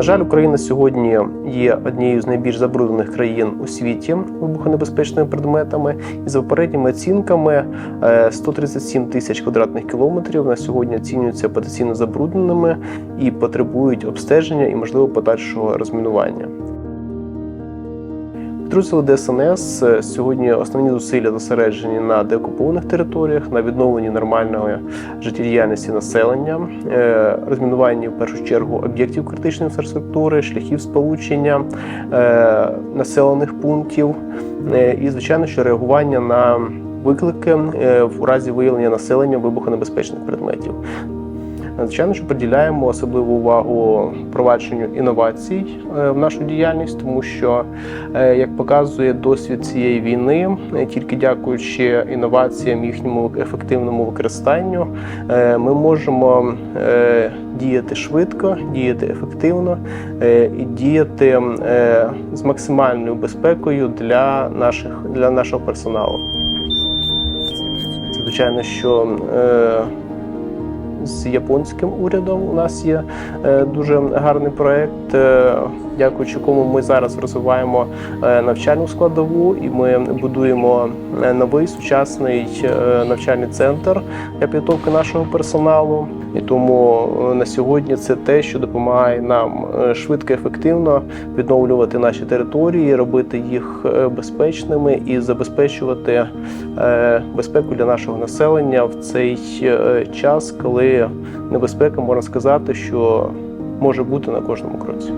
На жаль, Україна сьогодні є однією з найбільш забруднених країн у світі вибухонебезпечними предметами. І за попередніми оцінками е, 137 тисяч квадратних кілометрів на сьогодні оцінюються потенційно забрудненими і потребують обстеження і можливо подальшого розмінування. Підрозділи ДСНС е, сьогодні основні зусилля зосереджені на деокупованих територіях, на відновленні нормальної життєдіяльності населення, е, розмінуванні в першу чергу об'єктів критичної інфраструктури, шляхів сполучення, е, населених пунктів і, звичайно, що реагування на виклики в разі виявлення населення вибухонебезпечних предметів. Звичайно, що приділяємо особливу увагу впровадженню інновацій е, в нашу діяльність, тому що, е, як показує досвід цієї війни, е, тільки дякуючи інноваціям, їхньому ефективному використанню, ми можемо діяти швидко, діяти ефективно і діяти з максимальною безпекою для наших для нашого персоналу. Звичайно, що з японським урядом у нас є е, дуже гарний проект, е, дякуючи якому ми зараз розвиваємо е, навчальну складову, і ми будуємо новий сучасний навчальний центр для підготовки нашого персоналу. І тому на сьогодні це те, що допомагає нам швидко, ефективно відновлювати наші території, робити їх безпечними і забезпечувати безпеку для нашого населення в цей час, коли небезпека можна сказати, що може бути на кожному кроці.